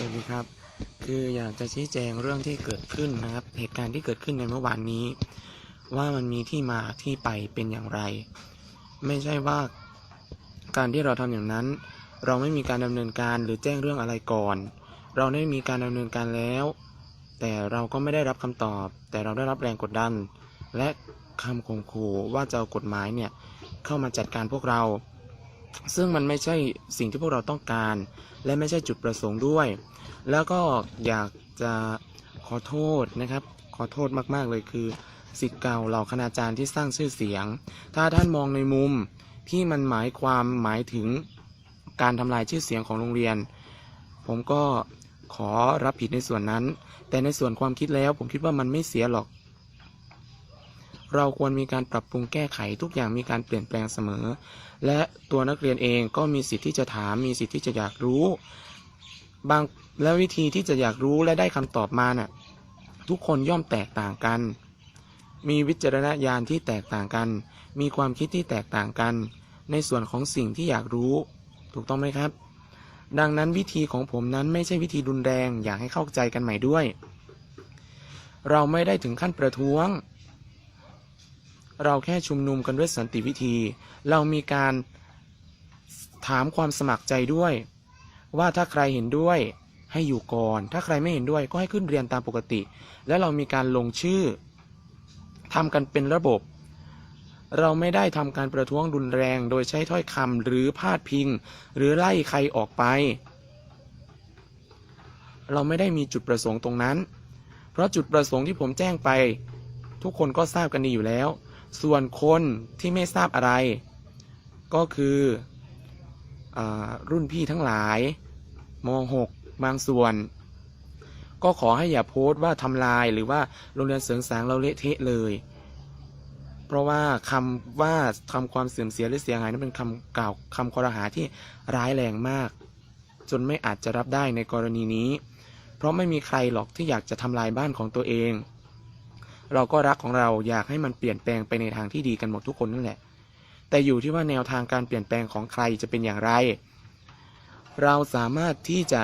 สวัสดีครับ คืออยากจะชี้แจงเรื่องที่เกิดขึ้นนะครับ เหตุการณ์ที่เกิดขึ้นในเมื่อวานนี้ ว่ามันมีที่มาที่ไปเป็นอย่างไร ไม่ใช่ว่าการที่เราทำอย่างนั้น เราไม่มีการดำเนินการหรือแจ้งเรื่องอะไรก่อน เราได้มีการดำเนินการแล้ว แต่เราก็ไม่ได้รับคำตอบ แต่เราได้รับแรงกดดัน และคำข่มขู่ว่าจะเอากฎหมายเนี่ยเข้ามาจัดการพวกเรา ซึ่งมันไม่ใช่สิ่งที่พวกเราต้องการ และไม่ใช่จุดประสงค์ด้วย แล้วก็อยากจะขอโทษนะครับ ขอโทษมาก ๆ เลยคือสิทธิ์เก่าเหล่าคณาจารย์ที่สร้างชื่อเสียง ถ้าท่านมองในมุมที่มันหมายความหมายถึงการทำลายชื่อเสียงของโรงเรียน ผมก็ขอรับผิดในส่วนนั้น แต่ในส่วนความคิดแล้วผมคิดว่ามันไม่เสียหรอก เราควรมีการปรับปรุงแก้ไขทุกอย่างมีการเปลี่ยนแปลงเสมอ และตัวนักเรียนเองก็มีสิทธิ์ที่จะถามมีสิทธิ์ที่จะอยากรู้ บางแล้ววิธีที่จะอยากรู้และได้คำตอบมาน่ะทุกคนย่อมแตกต่างกัน มีวิจารณญาณที่แตกต่างกัน มีความคิดที่แตกต่างกัน ในส่วนของสิ่งที่อยากรู้ ถูกต้องไหมครับ ดังนั้นวิธีของผมนั้นไม่ใช่วิธีรุนแรงอยากให้เข้าใจกันใหม่ด้วย เราไม่ได้ถึงขั้นประท้วง เราแค่ชุมนุมกันด้วยสันติวิธี เรามีการถามความสมัครใจด้วย ว่าถ้าใครเห็นด้วยให้อยู่ก่อน ถ้าใครไม่เห็นด้วยก็ให้ขึ้นเรียนตามปกติ และเรามีการลงชื่อทำกันเป็นระบบ เราไม่ได้ทำการประท้วงรุนแรง โดยใช้ถ้อยคำหรือพาดพิง หรือไล่ใครออกไป เราไม่ได้มีจุดประสงค์ตรงนั้น เพราะจุดประสงค์ที่ผมแจ้งไป ทุกคนก็ทราบกันดีอยู่แล้ว ส่วนคนที่ไม่ทราบอะไร ก็คืออรุ่นพี่ทั้งหลายม .6 บางส่วน ก็ขอให้อย่าโพสต์ว่าทำลายหรือว่าโรงเรียนเสริงสางเราเละเทะเลย เพราะว่าคำว่าทำความเสื่อมเสียหรือเสียหายนั้นเป็นคำกล่าวคำคอรหาที่ร้ายแรงมาก จนไม่อาจจะรับได้ในกรณีนี้ เพราะไม่มีใครหรอกที่อยากจะทำลายบ้านของตัวเอง เราก็รักของเราอยากให้มันเปลี่ยนแปลงไปในทางที่ดีกันหมดทุกคนนั่นแหละ แต่อยู่ที่ว่าแนวทางการเปลี่ยนแปลงของใครจะเป็นอย่างไร เราสามารถที่จะ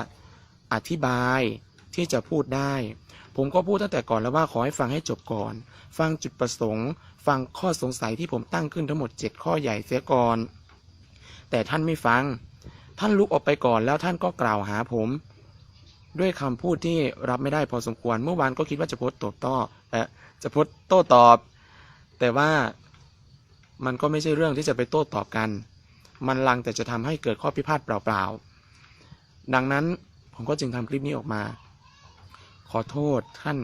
อธิบายที่จะพูดได้ ผมก็พูดตั้งแต่ก่อนแล้วว่าขอให้ฟังให้จบก่อน ฟังจุดประสงค์ ฟังข้อสงสัยที่ผมตั้งขึ้นทั้งหมด 7 ข้อใหญ่เสียก่อน แต่ท่านไม่ฟัง ท่านลุกออกไปก่อนแล้วท่านก็กล่าวหาผม ด้วยคำพูดที่รับไม่ได้พอสมควร เมื่อวานก็คิดว่าจะโพสต์ตอบโต้เอ่จะโพสต์โต้ตอบ แต่ว่ามันก็ไม่ใช่เรื่องที่จะไปโต้ตอบกัน มันลังแต่จะทำให้เกิดข้อพิพาทเปล่าๆ ดังนั้นผมก็จึงทำคลิปนี้ออกมา ขอโทษท่าน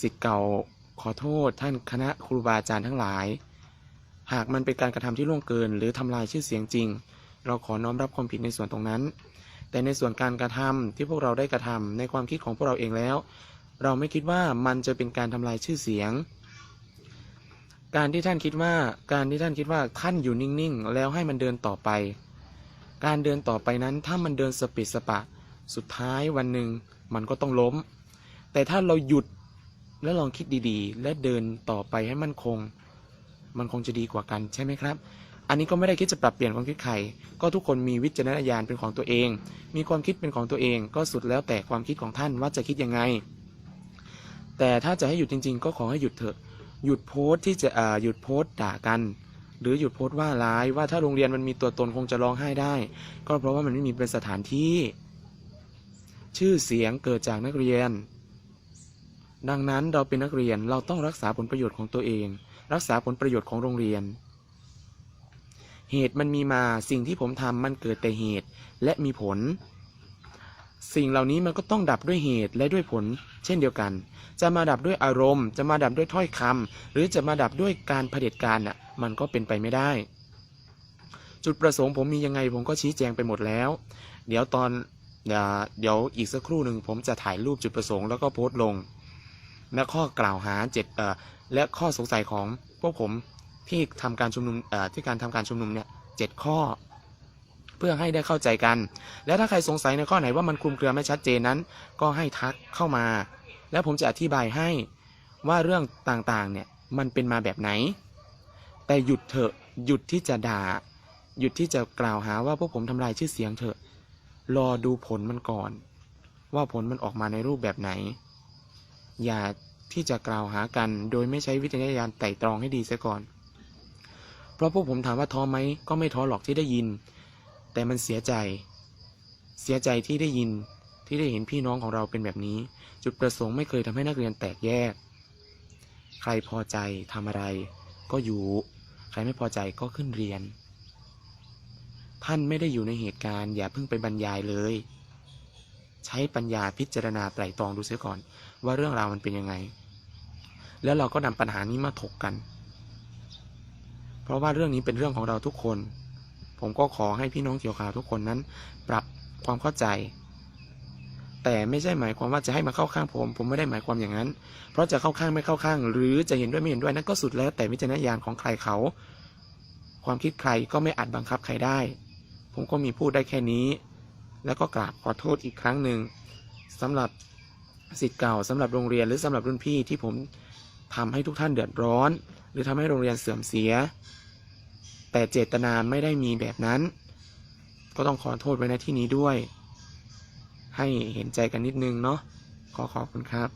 สิทธิ์เก่า ขอโทษท่านคณะครูบาอาจารย์ทั้งหลาย หากมันเป็นการกระทำที่ล่วงเกิน หรือทำลายชื่อเสียงจริง เราขอน้อมรับความผิดในส่วนตรงนั้น แต่ในส่วนการกระทำที่พวกเราได้กระทำในความคิดของพวกเราเองแล้ว เราไม่คิดว่ามันจะเป็นการทำลายชื่อเสียง การที่ท่านคิดว่าการที่ท่านคิดว่าท่านอยู่นิ่งๆ แล้วให้มันเดินต่อไป การเดินต่อไปนั้นถ้ามันเดินสปิดสปะ สุดท้ายวันหนึ่งมันก็ต้องล้ม แต่ถ้าเราหยุดแล้วลองคิดดีๆ และเดินต่อไปให้มั่นคง มันคงจะดีกว่ากันใช่ไหมครับ อันนี้ก็ไม่ได้คิดจะปรับเปลี่ยนความคิดใคร ก็ทุกคนมีวิจารณญาณเป็นของตัวเอง มีความคิดเป็นของตัวเอง ก็สุดแล้วแต่ความคิดของท่านว่าจะคิดยังไง แต่ถ้าจะให้หยุดจริง ๆ ก็ขอให้หยุดเถอะ หยุดโพสต์ที่จะอ่าหยุดโพสต์ด่ากัน หรือหยุดโพสต์ว่าร้ายว่าถ้าโรงเรียนมันมีตัวตนคงจะร้องไห้ได้ ก็เพราะว่ามันไม่มีเป็นสถานที่ ชื่อเสียงเกิดจากนักเรียน ดังนั้นเราเป็นนักเรียนเราต้องรักษาผลประโยชน์ของตัวเอง รักษาผลประโยชน์ของโรงเรียน เหตุมันมีมาสิ่งที่ผมทำมันเกิดแต่เหตุและมีผล สิ่งเหล่านี้มันก็ต้องดับด้วยเหตุและด้วยผล เช่นเดียวกัน จะมาดับด้วยอารมณ์ จะมาดับด้วยถ้อยคำหรือจะมาดับด้วยการเผด็จการน่ะมันก็เป็นไปไม่ได้ จุดประสงค์ผมมียังไงผมก็ชี้แจงไปหมดแล้ว เดี๋ยวตอนเดี๋ยวอีกสักครู่หนึ่งผมจะถ่ายรูปจุดประสงค์แล้วก็โพสต์ลงและข้อกล่าวหาเจ็ดเออและข้อสงสัยของพวกผม ที่ทำการชุมนุมที่การทำการชุมนุมเนี่ยเจ็ดข้อ เพื่อให้ได้เข้าใจกัน และถ้าใครสงสัยในข้อไหนว่ามันคลุมเครือไม่ชัดเจนนั้น ก็ให้ทักเข้ามา แล้วผมจะอธิบายให้ว่าเรื่องต่างๆเนี่ยมันเป็นมาแบบไหน แต่หยุดเถอะหยุดที่จะด่า หยุดที่จะกล่าวหาว่าพวกผมทำลายชื่อเสียงเถอะ รอดูผลมันก่อน ว่าผลมันออกมาในรูปแบบไหน อย่าที่จะกล่าวหากันโดยไม่ใช้วิจารณญาณไต่ตรองให้ดีเสียก่อน เพราะพวกผมถามว่าท้อไหมก็ไม่ท้อหรอกที่ได้ยิน แต่มันเสียใจ เสียใจที่ได้ยินที่ได้เห็นพี่น้องของเราเป็นแบบนี้ จุดประสงค์ไม่เคยทำให้นักเรียนแตกแยก ใครพอใจทำอะไร ก็อยู่ ใครไม่พอใจก็ขึ้นเรียน ท่านไม่ได้อยู่ในเหตุการณ์ อย่าเพิ่งไปบรรยายเลย ใช้ปัญญาพิจารณาไตร่ตรองดูเสียก่อน ว่าเรื่องราวมันเป็นยังไง แล้วเราก็นำปัญหานี้มาถกกัน ราะว่าเรื่องนี้เป็นเรื่องของเราทุกคน ผมก็ขอให้พี่น้องเกี่ยวขาวทุกคนนั้น ปรับความเข้าใจ แต่ไม่ใช่หมายความว่าจะให้มาเข้าข้างผม ผมไม่ได้หมายความอย่างนั้น เพราะจะเข้าข้างไม่เข้าข้าง หรือจะเห็นด้วยไม่เห็นด้วยนั่นก็สุดแล้ว แต่วิจารณญาณของใครเขา ความคิดใครก็ไม่อาจบังคับใครได้ ผมก็มีพูดได้แค่นี้ แล้วก็กราบขอโทษอีกครั้งหนึ่งสำหรับสิทธิ์เก่าสำหรับโรงเรียนหรือสำหรับรุ่นพี่ที่ผมทำให้ทุกท่านเดือดร้อน หรือทำให้โรงเรียนเสื่อมเสีย แต่เจตนาไม่ได้มีแบบนั้น ก็ต้องขอโทษไว้ในที่นี้ด้วย ให้เห็นใจกันนิดนึงเนาะขอขอบคุณครับ